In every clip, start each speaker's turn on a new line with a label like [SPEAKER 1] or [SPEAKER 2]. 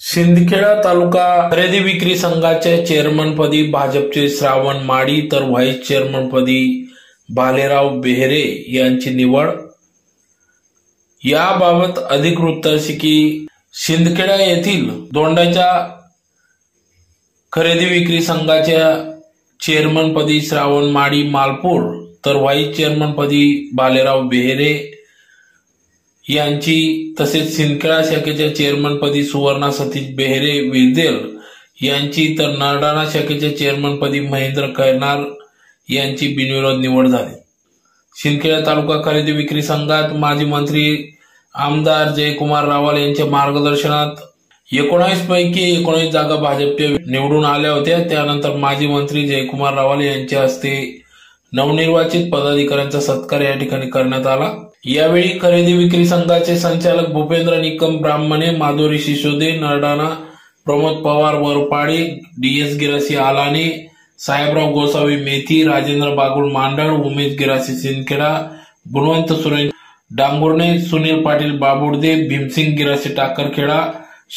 [SPEAKER 1] सिंदखेडा तालुका खरेदी विक्री संघाच्या चेअरमनपदी भाजपचे श्रावण माडी तर व्हाईस चेअरमनपदी भालेराव बेहरे यांची निवड. याबाबत अधिक वृत्त अशी की शिंदखेडा येथील दोंडाच्या खरेदी विक्री संघाच्या चेअरमनपदी श्रावण माडी मालपूर तर व्हाईस चेअरमनपदी भालेराव बेहरे यांची तसेच सिंदखेडा शाखेच्या चेअरमनपदी सुवर्णा सतीश बेहरे विरदेल यांची तर नरडाणा शाखेच्या चेअरमनपदी महेंद्र कैनार यांची बिनविरोध निवड झाली. शिंदखेडा तालुका खरेदी विक्री संघात माजी मंत्री आमदार जयकुमार रावल यांच्या मार्गदर्शनात एकोणावीस पैकी एकोणीस जागा भाजपच्या निवडून आल्या होत्या. त्यानंतर माजी मंत्री जयकुमार रावल यांच्या हस्ते नवनिर्वाचित पदाधिकाऱ्यांचा सत्कार या ठिकाणी करण्यात आला. यावेळी खरेदी विक्री संघाचे संचालक भूपेंद्र निकम ब्राह्मणे माधुरी शिशोदे नरडाणा प्रमोद पवार वरपाडे डीएस गिरासी आलाने साहेबराव गोसावी मेथी राजेंद्र बागुल मांडळ उमेश गिरासी सिंदखेडा गुणवंत सुरेश डांगुर्णे सुनील पाटील बाबुर्दे भीमसिंग गिरासी टाकरखेडा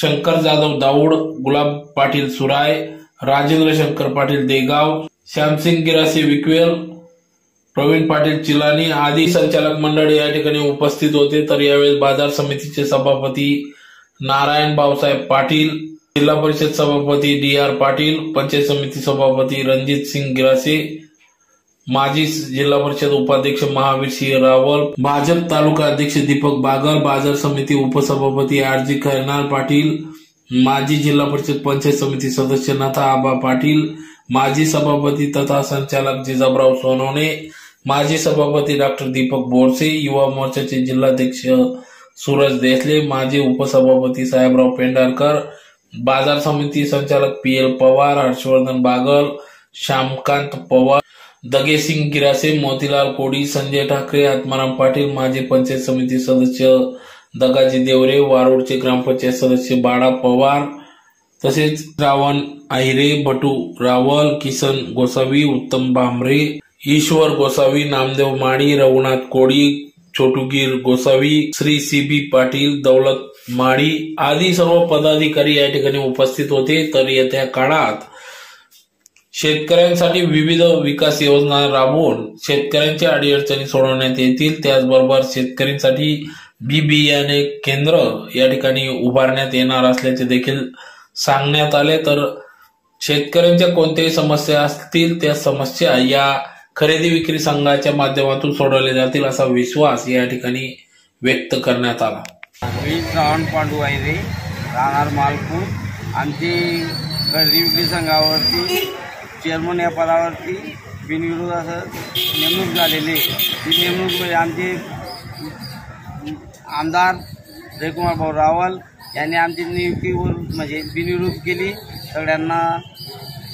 [SPEAKER 1] शंकर जाधव दाऊड गुलाब पाटील सुराय राजेंद्र शंकर पाटील देगाव श्यामसिंग गिरासी विकवेल प्रवीण पाटील चिलानी आदी संचालक मंडळ या ठिकाणी उपस्थित होते. तर यावेळी बाजार समितीचे सभापती नारायण भाऊसाहेब पाटील जिल्हा परिषद सभापती डी आर पाटील पंचायत समिती सभापती रणजित सिंग गिरासे माजी जिल्हा परिषद उपाध्यक्ष महावीर सिंह रावल भाजप तालुका अध्यक्ष दीपक बागल बाजार समिती उपसभापती आर जी खैरनार पाटील माजी जिल्हा परिषद पंचायत समिती सदस्य नथा आबा पाटील माजी सभापती तथा संचालक जिजाबराव सोनवणे माजी सभापती डॉक्टर दीपक बोरसे युवा मोर्चाचे जिल्हाध्यक्ष सूरज देसले माजी उपसभापती साहेबराव पेंढारकर बाजार समिती संचालक पी एल पवार हर्षवर्धन बागल श्यामकांत पवार दगेसिंग गिरासे मोतीलाल कोडी संजय ठाकरे आत्माराम पाटील माजी पंचायत समिती सदस्य दगाजी देवरे वारूडचे ग्रामपंचायत सदस्य बाळा पवार तसेच रावण आहिरे भटू रावल किसन गोसावी उत्तम भांबरे ईश्वर गोसावी नामदेव माणी रघुनाथ कोडी छोटूगीर गोसावी श्री सी बी पाटील दौलत माळी आदी सर्व पदाधिकारी या ठिकाणी उपस्थित होते. तर येत्या काळात शेतकऱ्यांसाठी विविध विकास योजना राबवून शेतकऱ्यांच्या अडीअडचणी सोडवण्यात येतील. त्याचबरोबर शेतकऱ्यांसाठी बी बियाणे केंद्र या ठिकाणी उभारण्यात येणार असल्याचे देखील सांगण्यात आले. तर शेतकऱ्यांच्या कोणत्याही समस्या असतील त्या समस्या या खरेदी विक्री संघाच्या माध्यमातून सोडवले जातील असा विश्वास या ठिकाणी व्यक्त करण्यात आला.
[SPEAKER 2] मी श्रावण पांडू आहे रे. राहणार मालपूर. आमची खरेदी विक्री संघावरती चेअरमन या पदावरती बिनविरोध असं नेमणूक झालेली ती नेमणूक म्हणजे आमचे आमदार जयकुमार भाऊ रावल यांनी आमची नियुक्तीवर म्हणजे बिनविरोध केली. सगळ्यांना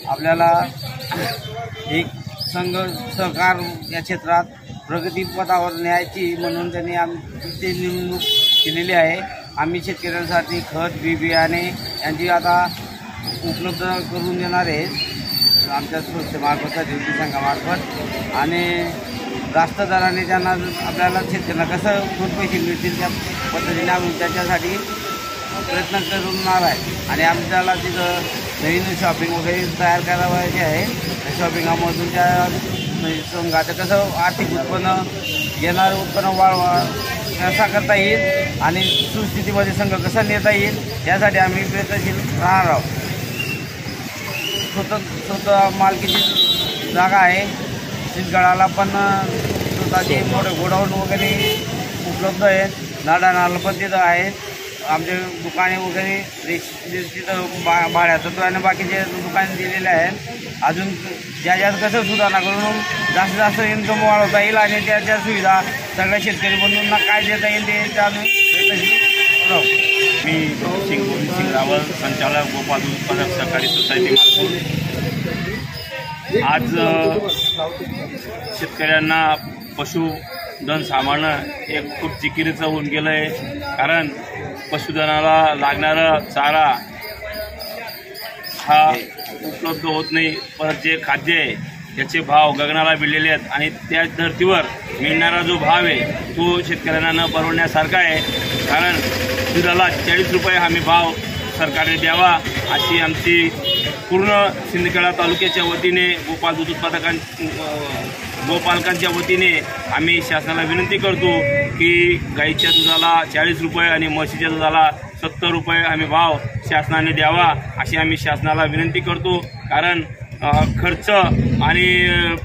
[SPEAKER 2] आपल्याला एक संघ सहकार या क्षेत्रात प्रगतीपथावर न्यायची म्हणून त्यांनी आमची निवडणूक केलेली आहे. आम्ही शेतकऱ्यांसाठी खत बी बियाणे यांची आता उपलब्ध करून देणार आहे. आमच्या संस्थेमार्फत खरेदी संघामार्फत. आणि जास्त दराने त्यांना आपल्याला शेतकऱ्यांना कसं दोन पैसे मिळतील त्या पद्धतीने आम्ही त्याच्यासाठी प्रयत्न करणार आहे. आणि आमच्याला तिथं नवीन शॉपिंग वगैरे तयार करावायची आहे. त्या शॉपिंगामधून त्या म्हणजे संघाचं कसं आर्थिक उत्पन्न येणारं उत्पन्न वाढवा कसा करता येईल आणि सुस्थितीमध्ये संघ कसा नेता येईल यासाठी आम्ही प्रयत्नशील राहणार आहोत. स्वतः स्वतः मालकीची जागा आहे. शिलगडाला पण स्वतःचे मोठे गोडाऊन वगैरे उपलब्ध आहेत. नाडानाला पण तिथं आहेत. आमचे दुकाने वगैरे तिथं बा भाड्याचं आणि बाकीचे दुकाने दिलेले आहेत. अजून ज्या ज्या कसं सुधारणा करून जास्तीत जास्त इन्कम वाढवता येईल आणि त्या त्या सुविधा सगळ्या शेतकरी बंधूंना काय देता येईल ते त्या
[SPEAKER 3] मी सिंग गोविंद सिंग रावल संचालक गोपाल उत्पादक सहकारी सोसायटी मार्फत आज शेतकऱ्यांना पशु धन सांभाळणं एक खूप जिकिरीचं होऊन गेलं आहे कारण पशुधनाला लागणारा चारा हा उपलब्ध होत नाही. परत जे खाद्य आहे त्याचे भाव गगनाला भिडलेले आहेत आणि त्या धर्तीवर मिळणारा जो भाव आहे तो शेतकऱ्यांना न परवडण्यासारखा आहे. कारण दुधाला चाळीस रुपये हमी भाव सरकारने द्यावा अशी आमची पूर्ण सिंदखेडा तालुक्याच्या वतीने गोपाल दूध उत्पादकां गोपालकांच्या वतीने आम्ही शासनाला विनंती करतो की गाईच्या दुधाला चाळीस रुपये आणि म्हशीच्या दुधाला सत्तर रुपये आम्ही भाव शासनाने द्यावा अशी आम्ही शासनाला विनंती करतो. कारण खर्च आणि अ,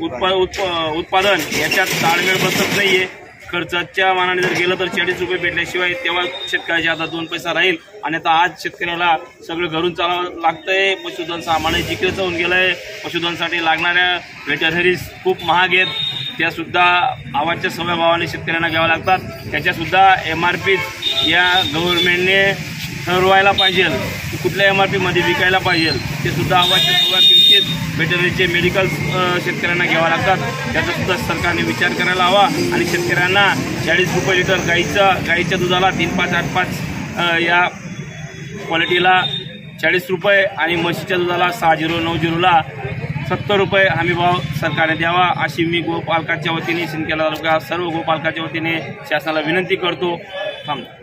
[SPEAKER 3] उत्पा उत्प उत्पादन याच्यात ताळमेळ बसत नाही आहे खर्चाच्या मानाने जर गेलं तर चाळीस रुपये भेटल्याशिवाय तेव्हा शेतकऱ्याच्या हातात दोन पैसा राहील. आणि आता आज शेतकऱ्याला सगळं घरून चालावं लागतंय. पशुधन सामान जिकडे होऊन गेलं आहे पशुधनसाठी लागणाऱ्या व्हेटरनरीज खूप महाग आहेत. त्यासुद्धा आवाजच्या सव्या भावाने शेतकऱ्यांना घ्याव्या लागतात. त्याच्यासुद्धा एम आर पी या गव्हर्नमेंटने ठरवायला पाहिजे. की कुठल्या एम आर पीमध्ये विकायला पाहिजे. ते सुद्धा आव्हाच्या सुरुवात किमतीत व्हेटरनरीचे मेडिकल शेतकऱ्यांना घ्यावं लागतात. त्याचासुद्धा सरकारने विचार करायला हवा. आणि शेतकऱ्यांना चाळीस रुपये लिटर गाईचं गाईच्या दुधाला तीन पाच आठ पाच या क्वालिटीला चाळीस रुपये आणि म्हशीच्या दुधाला सहा झिरो नऊ झिरोला सत्तर रुपये हमी भाव सरकारने द्यावा. अशी मी गोपालकाच्या वतीने सिंदखेडा तालुका सर्व गोपालकाच्या वतीने शासनाला विनंती करतो. थांबतो